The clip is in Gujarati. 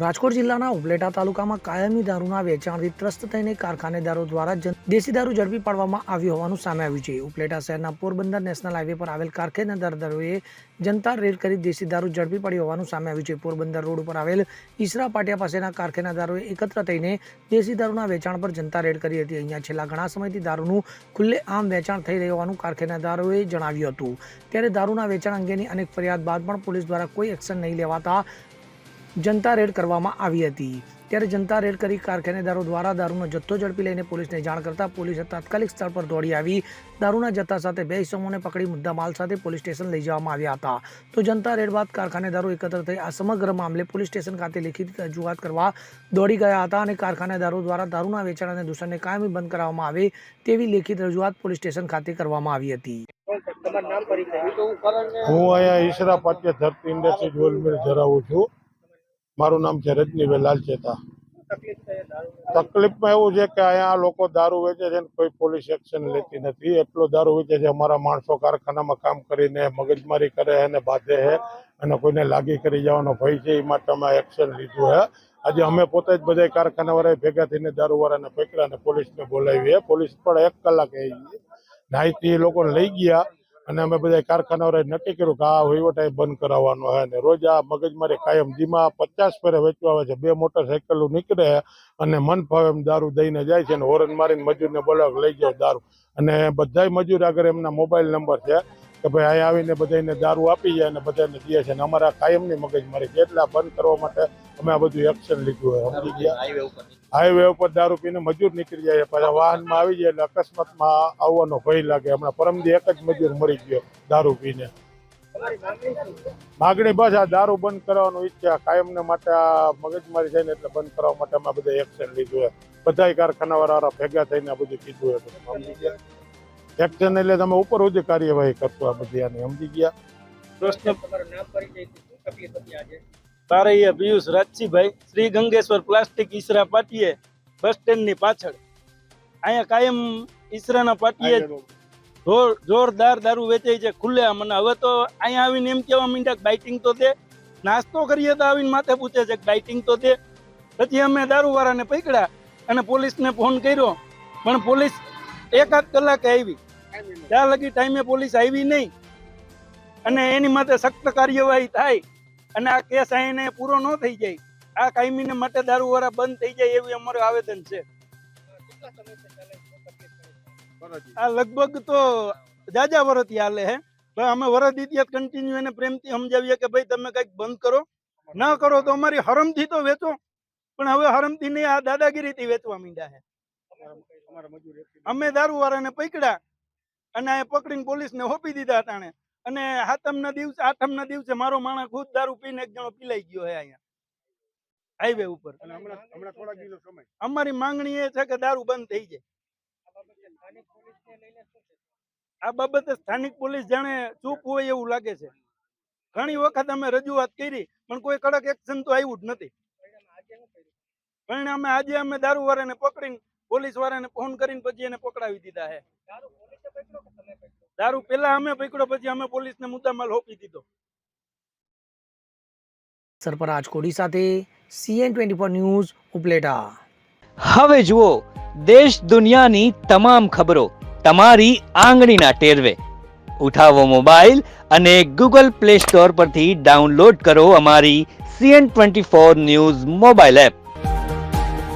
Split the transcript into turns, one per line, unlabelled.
રાજકોટ જિલ્લાના ઉપલેટા તાલુકામાં કાયમી દારૂના વેચાણથી ત્રસ્ત થઈને કારખાનેદારો દ્વારા દેશી દારૂ ઝડપી પાડવામાં આવ્યું હોવાનું સામે આવ્યું છે. ઉપલેટા શહેરના પોરબંદર નેશનલ હાઈવે પર આવેલ કારખાનેદારોએ જનતા રેડ કરી દેશી દારૂ ઝડપી પડી હોવાનું સામે આવ્યું છે. પોરબંદર રોડ ઉપર આવેલ ઈસરા પાટિયા પાસેના કારખાનેદારોએ એકત્ર થઈને દેશી દારૂના વેચાણ પર જનતા રેડ કરી હતી. અહીંયા છેલ્લા ઘણા સમયથી દારૂનું ખુલ્લે આમ વેચાણ થઈ રહ્યું હોવાનું કારખાનેદારોએ જણાવ્યું હતું. ત્યારે દારૂના વેચાણ અંગેની અનેક ફરિયાદ બાદ પણ પોલીસ દ્વારા કોઈ એક્શન નહીં લેવાતા જનતા રેડ કરવામાં આવી હતી. ત્યારે જનતા રેડ કરી કારખાનેદારો દ્વારા દારૂનો જથ્થો ઝડપી લઈને પોલીસને જાણ કરતા પોલીસે તાત્કાલિક સ્થળ પર દોડી આવી. દારૂના જથ્થા સાથે બે ઇસમોને પકડી મુદ્દા માલ સાથે પોલીસ સ્ટેશન લઈ જવામાં આવ્યા હતા. તો જનતા રેડ બાદ કારખાનેદારો એકત્ર થઈ આ સમગ્ર મામલે પોલીસ સ્ટેશન ખાતે લેખિત રજૂઆત કરવા દોડી ગયા હતા અને કારખાનેદારો દ્વારા દારૂના વેચાણ અને દૂષણને કાયમી બંધ કરાવવામાં આવે તેવી લેખિત રજૂઆત પોલીસ સ્ટેશન ખાતે કરવામાં આવી હતી.
હું અહીંયા ઈશરા પાટિયા ધરતી ઇન્ડસ્ટ્રીઝ મિલ ધરાવું છું. મારું નામ છે રજનીભાઈ ચેતા તકલીફમાં એવું છે કે અહીંયા લોકો દારૂ વેચે છે કોઈ પોલીસ એક્શન લેતી નથી. એટલો દારૂ વેચે છે અમારા માણસો કારખાનામાં કામ કરીને મગજમારી કરે અને બાંધે છે અને કોઈને લાગી કરી જવાનો ભય છે એ માટે અમે એક્શન લીધું છે આજે અમે પોતે જ બધા કારખાનાવાળા ભેગા થઈને દારૂવાળાને પકડ્યા અને પોલીસને બોલાવી છે પોલીસ પણ એક કલાક આવી નાહીથી એ લોકોને લઈ ગયા. અને અમે બધા કારખાનાવાળાએ નક્કી કર્યું કે આ વહીવટ બંધ કરાવવાનો હોય અને રોજ આ મગજમારી કાયમ ધીમા પચાસ ફેરે વેચવા આવે છે. બે મોટરસાઇકલો નીકળે અને મન ફાવે એમ દારૂ દઈને જાય છે અને હોરન મારીને મજૂરને બોલાવે લઈ જાઓ દારૂ. અને બધાય મજૂર આગળ એમના મોબાઈલ નંબર છે કે ભાઈ અહીં આવીને બધાને દારૂ આપી જાય અને બધાને દે છે અને અમારા કાયમની મગજમારી છે. એટલે બંધ કરવા માટે અમે આ બધું એક્શન લીધું હોય. સમજી ગયા? હાઈવે ઉપર દારૂ પીને મજૂર નીકળી જાય પાછા વાહનમાં આવી જાય એટલે અકસ્માતમાં આવવાનો ભય લાગે. હમણાં પરમદી એક જ મજૂર મરી ગયો દારૂ પીને. માગણી બસ આ દારૂ બંધ કરવાનું ઈચ્છા કાયમને માટે આ મગજમારી થાય ને એટલે બંધ કરવા માટે અમે બધા એક્શન લીધું છે બધાય કારખાના વાળા ભેગા થઈને આ બધું કીધું છે એક્શન એટલે તમે ઉપર સુધી કાર્યવાહી કરશો આ બધી આની. સમજી ગયા?
પ્રશ્ન તારૈયા પિયુષ રાજસીભાઈ શ્રી ગંગેશ્વર પ્લાસ્ટિક ઈસરા પાટીએ બસ સ્ટેન્ડની પાછળ. અહીંયા કાયમ ઈસરાના પાટીએ જોરદાર દારૂ વેચાય છે ખુલ્લે મને હવે તો અહીંયા આવીને એમ કેવા માંડ્યા કે બાઇટિંગ તો દે નાસ્તો કરીએ તો આવીને માથે પૂછે છે કે બાઇટિંગ તો દે પછી અમે દારૂવાળાને પકડ્યા અને પોલીસને ફોન કર્યો. પણ પોલીસ એકાદ કલાકે આવી. ત્યાં લગી ટાઈમે પોલીસ આવી નહીં. અને એની માટે સખ્ત કાર્યવાહી થાય. અને આ કેસ અહીંને પૂરો ન થઈ જાય. આ કાયમીને માટે દારૂવાળા બંધ થઈ જાય એવું અમારું આવેદન છે. આ લગભગ તો જાજા વરતી હાલે હે. પણ અમે વરદ ઇતિહાસ કન્ટિન્યુ એને પ્રેમથી સમજાવીએ કે ભાઈ તમે કંઈક બંધ કરો. ન કરો તો અમારી હરમથી તો વેચો. પણ હવે હરમથી નહીં આ દાદાગીરીથી વેચવા માંડ્યા છે અમે દારૂવાળાને પકડ્યા અને આ પકડીને પોલીસને હોપી દીધા તાણે. અને હાતમના દિવસે આઠમના દિવસે મારો માણસ ખુદ દારૂ પીને એક જણો પીલાઈ ગયો હે અહીંયા. હાઈવે ઉપર. અમારી માંગણી એ છે કે દારૂ બંધ થઈ જાય. આ બાબતે સ્થાનિક પોલીસ જાણે ચૂપ હોય એવું લાગે છે. ઘણી વખત અમે રજૂઆત કરી પણ કોઈ કડક એક્શન તો આવ્યું જ નથી. પરિણામે આજે અમે દારૂ વાળાને પકડીને પોલીસ વાળાને ફોન કરીને પછી એને પકડાવી દીધા છે દારૂ પેલા અમે પકડ્યો પછી અમે પોલીસને મુદ્દામાલ હોપી દીધો.
સરપરાજ કોડી સાથે CN twenty four news Upleta.
હવે જુઓ દેશ દુનિયાની તમામ ખબરો તમારી આંગળીના ટેરવે. ઉઠાવો મોબાઈલ અને ગૂગલ પ્લે સ્ટોર પરથી ડાઉનલોડ કરો અમારી CN twenty four news mobile app.